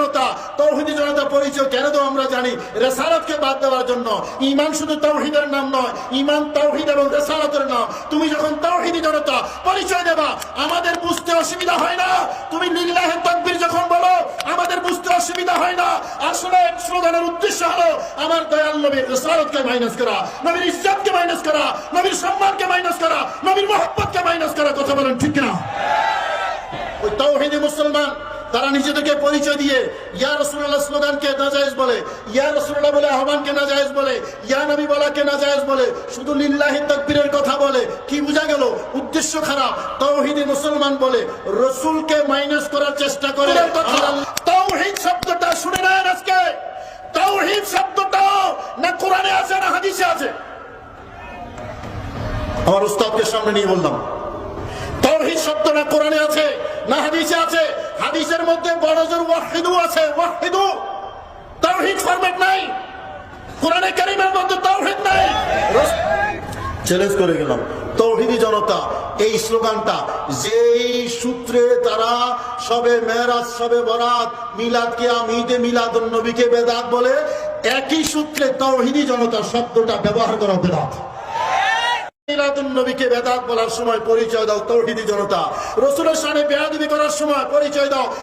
জনতা, তৌহিদি জনতা পরিচয় কেন তো আমরা জানি। রেসারতকে বাদ দেওয়ার জন্য। ইমান শুধু তৌহিদের নাম নয়, ইমান তৌহিদ এবং রেসারতের নাম। তুমি যখন তৌহিদি জনতা, পরিচয় দেবা। আমাদের বুঝতে অসুবিধা হয় না। তুমি লিল্লাহে তাকবীর যখন বলো, আমাদের বুঝতে অসুবিধা হয় না। আসলে স্লোগানের উদ্দেশ্য হলো আমার দয়াল নবীর রেসারতকে মাইনাস করা, নবীর ইজ্জতকে মাইনাস করা, নবীর সম্মানকে মাইনাস করা, নবীর মহব্বতকে মাইনাস করা। কথা বলেন ঠিক না ওই তৌহিদি মুসলমান তারা নিজেদেরকে পরিচয় দিয়ে ইয়া রসুল্লাহ স্লোগানকে নাজায়েজ বলে ইয়া রসুল্লাহ বলে আহ্বানকে নাজায়েজ বলে ইয়া নবী বলাকে নাজায়েজ বলে শুধু লিল্লাহি তাকবীরের কথা বলে কি বোঝা গেল? উদ্দেশ্য খারাপ তৌহিদি মুসলমান বলে রসুলকে মাইনাস করার চেষ্টা করে তৌহিদ শব্দটা শুনে নেন আজকে। তৌহিদ শব্দটা না কোরআনে আছে না হাদিসে আছে? আমার উস্তাদকে সামনে নিয়ে বললাম তৌহিদ শব্দ না কোরআনে আছে না হাদিসে আছে? হাদিসের মধ্যে বড় জোর ওয়াহিদু আছে, ওয়াহিদু। তাওহীদ ফরম্যাট নাই। কোরআনে কারীমের মধ্যে তাওহীদ নাই। চ্যালেঞ্জ করে গেলাম। তৌহিদি জনতা, এই স্লোগানটা, যেই সূত্রে তারা সবে মেরাজ সবে বরাত মিলাদ কে আমিদে মিলাদুন নবীকে বেদাত বলে, একই সূত্রে তৌহিদি জনতা শব্দটা ব্যবহার করা বেদাত। নবীকে বেদাত বলার সময় পরিচয় দাও, তৌহিদি জনতা। রসুলের সামনে বেয়াদবি করার সময় পরিচয় দাও।